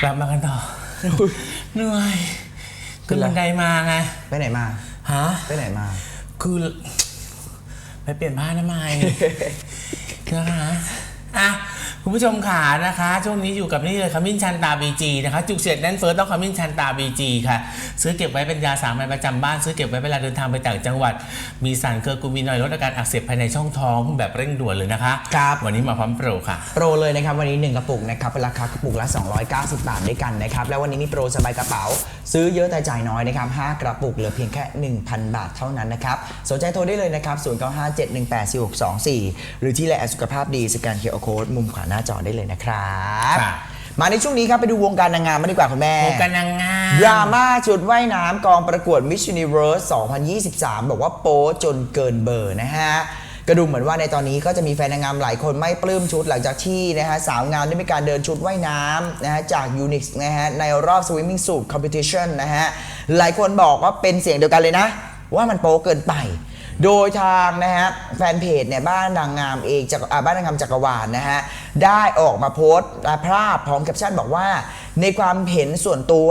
กลับมากันต่อเหนื่อยขึ้นบันไดมาไงไปไหนมาฮะไปไหนมา คือ ไปเปลี่ยนผ้าทำไมนะคะอะ คุณผู้ชมขานะคะ ช่วงนี้อยู่กับนี่เลยขมิ้นชันตาบีจีนะคะจุกเสียดแน่นเฟิร์สต้องขมิ้นชันตาบีจีค่ะ ซื้อเก็บไว้เป็นยาสามัญประจำบ้านซื้อเก็บไว้เวลาเดินทางไปต่างจังหวัด มีสารเคอร์กูมินอยด์ลดอาการอักเสบภายในช่องท้องแบบเร่งด่วนเลยนะคะครับวันนี้มาพร้อมโปรค่ะ โปรเลยนะครับ วันนี้ 1 กระปุกนะครับเป็นราคากระปุกละ 290 บาทด้วยกันนะครับแล้ววันนี้มีโปรสบายกระเป๋า ซื้อเยอะแต่จ่ายน้อยนะครับ5กระปุกเหลือเพียงแค่ 1,000 บาทเท่านั้นนะครับสนใจโทรได้เลยนะครับ0957184624 หรือที่แลสุขภาพดีสแกนเคอร์โค้ดมุมขวาหน้าจอได้เลยนะครับค่ะมาในช่วงนี้ครับไปดูวงการนางงามมาดีกว่าคุณแม่โคกันนางงามดราม่าชุดว่ายน้ำกองประกวด Miss Universe 2023 บอกว่าโป๊จนเกินเบอร์นะฮะกระดูเหมือนว่าในตอนนี้ก็จะมีแฟนนางงามหลายคนไม่ปลื้มชุดหลังจากที่นะฮะสาวงามได้มีการเดินชุดว่ายน้ำนะฮะจาก Unix นะฮะในรอบ Swimming Suit Competition นะฮะหลายคนบอกว่าเป็นเสียงเดียวกันเลยนะ ว่ามันโป๊เกินไป โดยทางนะฮะแฟนเพจเนี่ยบ้านนางงามเองจากอ่าบ้านนางงามจักรวาลนะฮะได้ออกมาโพสต์ภาพพร้อมแคปชั่นบอกว่า ในความเห็นส่วนตัว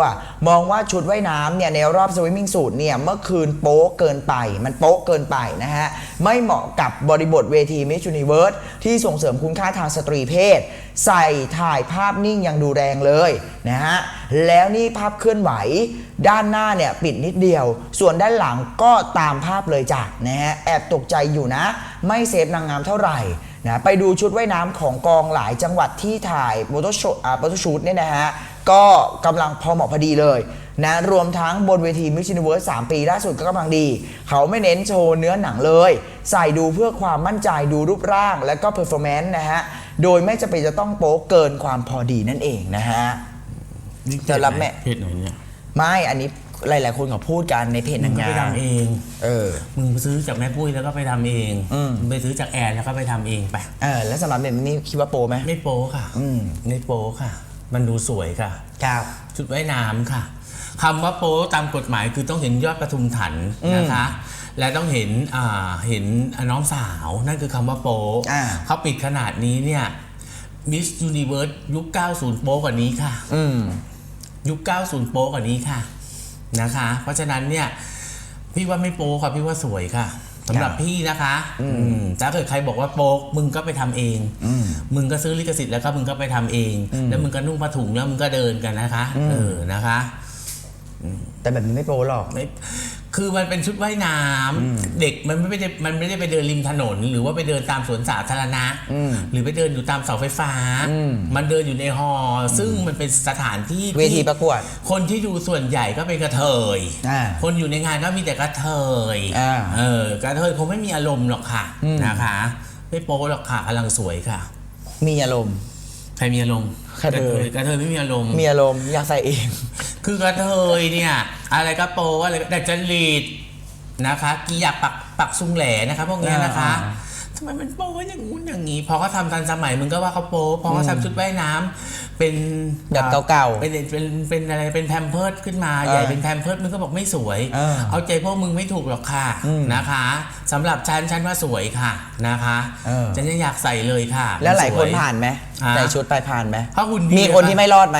มองว่าชุดว่ายน้ำเนี่ยในรอบสวิมมิ่งสูตรเนี่ยเมื่อคืนโป๊ะเกินไป มันโป๊ะเกินไปนะฮะ ไม่เหมาะกับบริบทเวทีมิส s u นิเวิร์สที่ส่งเสริมคุณค่าทางสตรีเพศ ใส่ถ่ายภาพนิ่งยังดูแรงเลยนะฮะ แล้วนี่ภาพเคลื่อนไหวด้านหน้าเนี่ยปิดนิดเดียว ส่วนด้านหลังก็ตามภาพเลยจ้ะนะฮะแอบตกใจอยู่นะ ไม่เซฟนางงามเท่าไหร่นะไปดูชุดว่ายน้ำของกองหลายจังหวัดที่ถ่ายโฟโต้ชูตอ่าโฟโต้ชูตเนี่ยนะฮะก็กำลังพอเหมาะพอดีเลยนะรวมทั้งบนเวที Miss Universe 3ปีล่าสุดก็กำลังดี เขาไม่เน้นโชว์เนื้อหนังเลย ใส่ดูเพื่อความมั่นใจดูรูปร่างและก็เพอร์ฟอร์แมนซ์นะฮะ โดยไม่จำเป็นจะต้องโป๊เกินความพอดีนั่นเองนะฮะจะรับแม่เพจไหนเนี่ย ไม่ อันนี้ หลาย ๆ คนเขาพูดกันในเพจมึนางงก็งาไปมทำเอง เออ มึงไปซื้อจากแม่ปุ้ยแล้วก็ไปทำเองอืม มึงไปซื้อจากแอนแล้วก็ไปทำเองไป เออแล้วสำหรับแบบนี้คิดว่าโปไหม ไม่โป๊ค่ะอืม ไม่โป๊ค่ะ มันดูสวยค่ะ ครับ ชุดว่ายน้ำค่ะคำว่าโป๊ตามกฎหมายคือต้องเห็นยอดประทุมถันนะคะ และต้องเห็นอ่าเห็นน้องสาวนั่นคือคำว่าโป๊อ่า เขาปิดขนาดนี้เนี่ยมิสยูนิเวิร์สยุค 90 โป๊กว่านี้ค่ะ อืม ยุค 90 โป๊กว่านี้ค่ะ นะคะ เพราะฉะนั้นเนี่ยพี่ว่าไม่โป๊ค่ะพี่ว่าสวยค่ะสำหรับครับพี่นะคะอืมถ้าเกิดใครบอกว่าโป๊กมึงก็ไปทำเองอืมมึงก็ซื้อลิขสิทธิ์แล้วก็มึงก็ไปทำเอง แล้วมึงก็นุ่งผ้าถุงแล้วมึงก็เดินกันนะคะ เออนะคะ แต่แบบนี้ไม่โปหรอกไม่ คือมันเป็นชุดว่ายน้ำเด็กมันไม่ได้มันไม่ได้ไปเดินริมถนน หรือว่าไปเดินตามสวนสาธารณะอืมหรือไปเดินอยู่ตามเสาไฟฟ้าอืมมันเดินอยู่ในฮอลล์ซึ่งมันเป็นสถานที่เวทีประกวด คนที่ดูส่วนใหญ่ก็เป็นกระเทยอ่าคนอยู่ในงานก็มีแต่กระเทยอ่าเออกระเทยคงไม่มีอารมณ์หรอกค่ะอืมนะคะ ไม่โป๊หรอกค่ะกำลังสวยค่ะ มีอารมณ์ใครมีอารมณ์กระเทยกระเทยไม่มีอารมณ์มีอารมณ์อยากใส่เองคือกระเทยเนี่ยอะไรก็โปอะไรก็แต่จริตนะคะกีอยากปักปักซุงแหลนะคะพวกเนี้ยนะคะอ่า ทำไมมันโป๊อย่างงู้นอย่างงี้พอเขาทำทันสมัยมึงก็ว่าเขาโป๊พอเขาทำชุดว่ายน้ำเป็นแบบเก่าๆเป็นเป็นเป็นอะไรเป็นแพมเพิร์ดขึ้นมาเออใหญ่เป็นแพมเพิร์ดมึงก็บอกไม่สวยเออเอาใจพวกมึงไม่ถูกหรอกค่ะอืมนะคะสำหรับฉันฉันว่าสวยค่ะนะคะเออ ฉันยังอยากใส่เลยค่ะแล้วหลายคนสว ผ่านไหมฮะ ใส่ชุดไปผ่านไหมเพราะหุ่นดีมีคนที่ไม่รอดไหม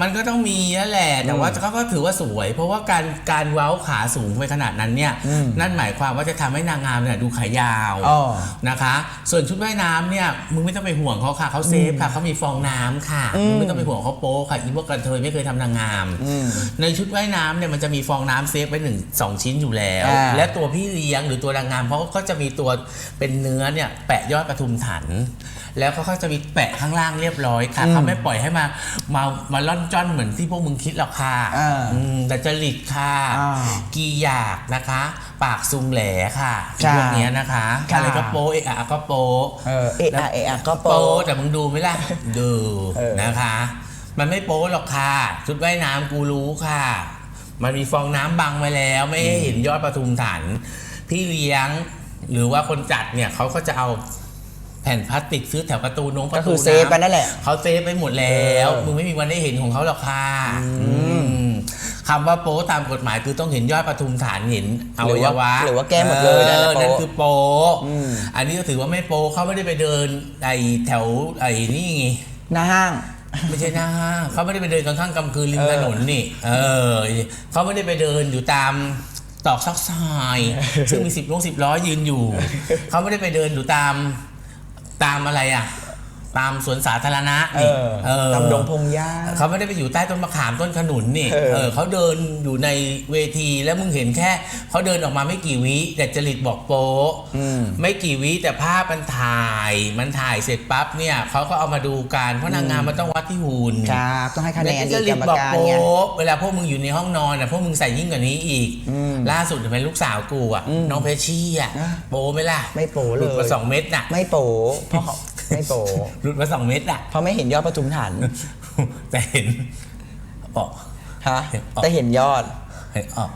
มันก็ต้องมีนั่นแหละ แต่ว่าเขาก็ถือว่าสวย เพราะว่าการการเว้าขาสูงไปขนาดนั้นเนี่ยอืมนั่นหมายความว่าจะทำให้นางงามเนี่ยดูขายาวอ๋อนะคะ ส่วนชุดว่ายน้ำเนี่ยมึงไม่ต้องไปห่วงเขาค่ะเขาเซฟค่ะเขามีฟองน้ำค่ะอืมมึงไม่ต้องไปห่วงเขาโป๊ค่ะอีพวกกระเทยไม่เคยทำนางงามอืมในชุดว่ายน้ำเนี่ยมันจะมีฟองน้ำเซฟไว้หนึ่งสองชิ้นอยู่แล้วอ่าและตัวพี่เลี้ยงหรือตัวนางงามเขาก็จะมีตัวเป็นเนื้อเนี่ยแปะยอดประทุมถัน แล้วเขาก็จะมีแปะข้างล่างเรียบร้อยค่ะอืมเขาไม่ปล่อยให้มามามาล่อนจ้อนเหมือนที่พวกมึงคิดหรอกค่ะอ่าอืมแต่จริตค่ะอ่ากีอยากนะคะ ปากซุงแหลค่ะค่ะพวกเนี้ยนะคะค่ะ อะไรก็โป๊เอะอะก็โป๊เออเอะอะเอะอะก็โป โป๊แต่มึงดูไหมล่ะ ดูเออ นะคะ มันไม่โป๊หรอกค่ะชุดว่ายน้ำกูรู้ค่ะ มันมีฟองน้ำบังไว้แล้ว ไม่ให้เห็นยอดประทุมฐานพี่เลี้ยง หรือว่าคนจัดเนี่ยเขาก็จะเอา แผ่นพลาสติกซื้อแถวประตูนงประก็ตูคือเซฟกันนั่นแหละ เขาเซฟไปหมดแล้วเออมึงไม่มีวันได้เห็นของเขาหรอกค่ะอืมคำว่าโป๊ตามกฎหมายคือต้องเห็นยอดประทุมฐานเห็นอวัยวะหรือว่าแก้หมดเลยนะออโป๊ นั่นคือโป๊อืมอันนี้ก็ถือว่าไม่โป๊เขาไม่ได้ไปเดินไอแถวไอ้นี่ไง หน้าห้าง ไม่ใช่หน้าห้างเขาไม่ได้ไปเดินกลางค่ำกลางคืนริมเออถนนนี่ เออเขาไม่ได้ไปเดินอยู่ตามตอกซอกซอย ซึ่งมีสิบลงสิบล้อยืนอยู่ เขาไม่ได้ไปเดินอยู่ตาม ตามอะไรอะ ตามสวนสาธารณะเอนี่อเออตำดงพงหญ้าเขาไม่ได้ไปอยู่ใต้ต้นมะขามต้นขนุนนี่เออเออเขาเดินอยู่ในเวทีแล้วมึงเห็นแค่เขาเดินออกมาไม่กี่วิแต่จริตบอกโป๊ะอืมไม่กี่วิแต่ภาพมันถ่ายมันถ่ายเสร็จปั๊บเนี่ยเขาก็เอามาดูกันเพราะนางงามมันต้องวัดที่หุ่นครับต้องให้คะแนนแล้วอีจกกรริรตมบอกการโป๊ไงะเวลาพวกมึงอยู่ในห้องนอนอะพวกมึงใส่ยิ่งกว่านี้อีกอืมล่าสุดเป็นลูกสาวกูอะน้องเพชชี่อะอะโป๊ะไหมล่ะไม่โป๊ะหลุดเลมายสองเม็ดน่ะไม่โปเพราะเขา ไม่โปหลุดมาสองเม็ดอะ เพราะไม่เห็นยอดปทุมฐานแต่เห็นออกฮะแต่เห็นยอดเห็นออก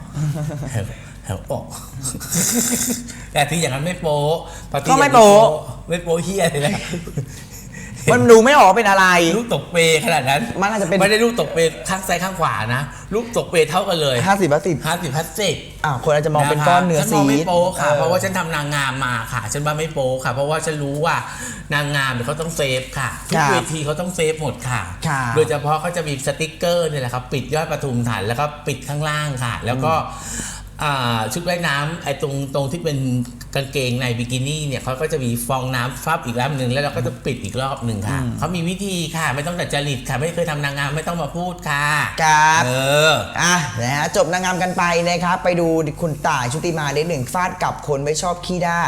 เห็นเห็นออกแต่ที่อย่างนั้นไม่โป๊ะพอที่ก็ไม่อย่างนี้โป๊ะ ไม่โป๊ะเฮียเลยนะ มันดูไม่ออกว่าเป็นอะไร ลูกตกเปขนาดนั้นมันอาจจะเป็น ไม่ได้ลูกตกเปข้างซ้ายข้างขวานะ ลูกตกเปเท่ากันเลยห้าสิบห้าสิบห้าสิบพัสสิบอ่าคนอาจจะมองเป็นก้อนเนื้อฉันซีมองไม่ด โป๊ค่ะออเพราะว่าฉันทำนางงามมาค่ะ ฉันว่าไม่โป๊ค่ะ เพราะว่าฉันรู้ว่านางงามเนี่ยเขาต้องเซฟค่ะทุคกรับเวทีเขาต้องเซฟหมดค่ะ ครับ โดยเฉพาะเขาจะมีสติกเกอร์เนี่ยแหละครับ ปิดยอดประทุมฐานแล้วก็ปิดข้างล่างค่ะ แล้วก็อ่า ชุดว่ายน้ำไอ้ตรงตรงที่เป็นกางเกงในบิกินี่เนี่ยเขาก็จะมีฟองน้ำฟับอีกรอบหนึ่งแล้วเราก็จะปิดอีกรอบหนึ่งค่ะเขามีวิธีค่ะ ไม่ต้องดัดจริตค่ะ ไม่เคยทำนางงามไม่ต้องมาพูดค่ะครับเอออะนะฮะจบนางงามกันไปนะครับ ไปดูคุณต่ายชุติมาได้หนึ่งฟาดกับคนไม่ชอบขี้ด้า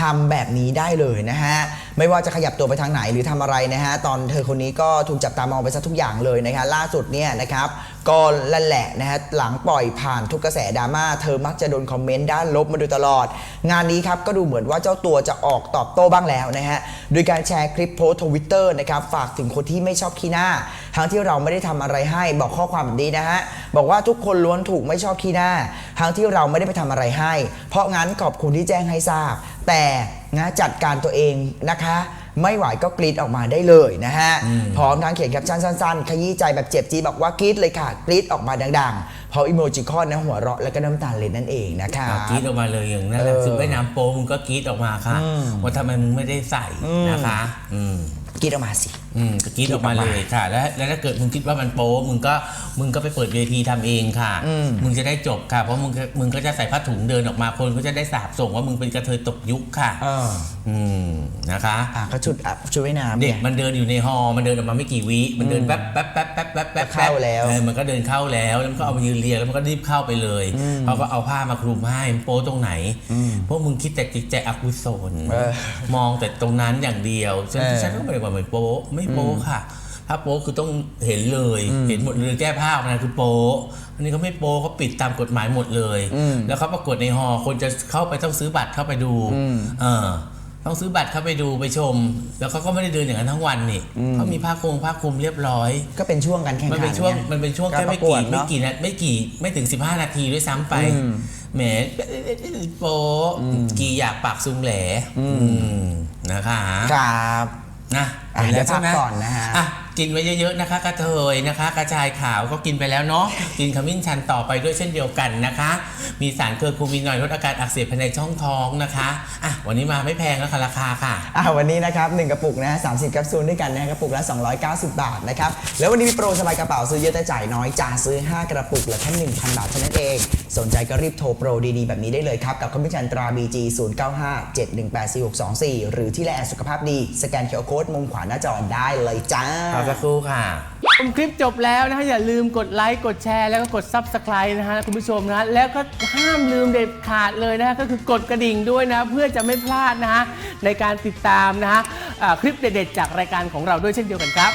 ทำแบบนี้ได้เลยนะฮะไม่ว่าจะขยับตัวไปทางไหนหรือทำอะไรนะฮะตอนเธอคนนี้ก็ถูกจับตามองไปซะทุกอย่างเลยนะคะล่าสุดเนี่ยนะครับก็ลั่นแหละนะฮะหลังปล่อยผ่านทุกกระแสดราม่าเธอมักจะโดนคอมเมนต์ด้านลบมาโดยตลอด งานนี้ครับก็ดูเหมือนว่าเจ้าตัวจะออกตอบโต้บ้างแล้วนะฮะโดยการแชร์คลิปโพสทวิตเตอร์นะครับฝากถึงคนที่ไม่ชอบขี้หน้าทั้งที่เราไม่ได้ทำอะไรให้บอกข้อความแบบนี้นะฮะบอกว่าทุกคนล้วนถูกไม่ชอบขี้หน้า ทั้งที่เราไม่ได้ไปทำอะไรให้ เพราะงั้นขอบคุณที่แจ้งให้ทราบ แต่นะจัดการตัวเองนะคะไม่ไหวก็กรีดออกมาได้เลยนะฮะ พร้อมทั้งเขียนแคปชั่นสั้นๆ ขยี้ใจแบบเจ็บจี๊ดบอกว่ากรีดเลยค่ะ กรีดออกมาดังๆ พออิโมจิคอนนะหัวเราะแล้วก็น้ำตาเล็ดนั่นเองนะคะกรีดออกมาเลยอย่างนั้นแหละเออชุดว่ายน้ำโป๊มึงก็กรีดออกมาค่ะอืมว่าทำไมมึงไม่ได้ใส่นะคะ อืม กรีดออกมาสิ อืมก็กรีดออกมาเลยค่ะ แล้วแล้วถ้าเกิดมึงคิดว่ามันโป๊มึงก็มึงก็ไปเปิดเวทีทำเองค่ะ อืม มึงจะได้จบค่ะ เพราะมึงก็มึงก็จะใส่ผ้าถุงเดินออกมาคนก็จะได้สาบส่งว่ามึงเป็นกระเทยตกยุคค่ะ เออ อืมนะคะ อะก็ชุดอะชุดว่ายน้ำเด็เนี่กยมันเดินอยู่ในฮอลล์มันเดินออกมาไม่กี่วิมันเดินแป๊บแป๊บแป๊บแป๊บแป๊บแป๊บเข้าแล้ว เออมันก็เดินเข้าแล้วแล้วมันก็เอามายืนเรียงแล้วมันก็รีบเข้าไปเลยเขาก็เอาผ้ามาคลุมให้มันโป๊ตรงไหน พวกมึงคิดแต่จิตใจอกุศลเออมองแต่ตรงนั้นอย่างเดียวฉันเออฉันก็ไม่ได้ว่ามันโป๊ไม่โป๊ค่ะ ถ้าโป๊คือต้องเห็นเลย เห็นหมดเลยแก้ผ้ามันคือโป๊อันนี้เขาไม่โป๊เขาปิดตามกฎหมายหมดเลย แล้วเขาประกวดในฮอลล์คนจะเข้าไปต้องซื้อบัตรเข้าไปดูเออต้องซื้อบัตรเข้าไปดูไปชม แล้วเขาก็ไม่ได้เดินอย่างนั้นทั้งวันนี่เขามีผ้าคลุมผ้าคลุมเรียบร้อย ก็เป็นช่วงการแข่งมันขันเป็นช่วงไมันเป็นช่วงแค่ไม่ารประวกี่ดไม่เนอะกี่นาไม่กี่ไม่ถึง 15 นาทีด้วยซ้ำไปอืมแหมโป๊กี่อยากปากซุงแหลอืมนะคะครับ นะอะห็นแล้วเดี๋ยวพักใช่ไหมก่อนนะฮะ อะกินไว้เยอะๆนะคะ กระเทยนะคะ กระชายขาวก็กินไปแล้วเนาะกินขมิ้นชันต่อไปด้วยเช่นเดียวกันนะคะ มีสารเคอร์คูมินหน่อยลดอาการอักเสบภายในช่องท้องนะคะอะวันนี้มาไม่แพงแล้วค่ะราคาค่ะ อ่าวันนี้นะครับ1กระปุกนะฮะ30แคปซูลด้วยกันนะฮะกระปุกละ 290 บาทนะครับ แล้ววันนี้มีโปรสบายกระเป๋าซื้อเยอะแต่จ่ายน้อยจ่าซื้อ 5 กระปุกเหลือแค่1,000 บาทเท่านั้นเอง สนใจก็รีบโทรโปรดีๆ แบบนี้ได้เลยครับ กับคอมพิวเตอร์ตรา BG 0957184624 หรือที่ไลน์แอดสุขภาพดี สแกนเคอร์โค้ดมุมขวาหน้าจอได้เลยจ้าขอสักครู่ค่ะ ชมคลิปจบแล้วนะฮะอย่าลืมกดไลค์กดแชร์แล้วก็กด Subscribe นะฮะคุณผู้ชมนะฮะแล้วก็ห้ามลืมเด็ดขาดเลยนะฮะก็คือกดกระดิ่งด้วยนะ เพื่อจะไม่พลาดนะฮะในการติดตามนะฮะอ่าคลิปเด็ดๆจากรายการของเราด้วยเช่นเดียวกันครับ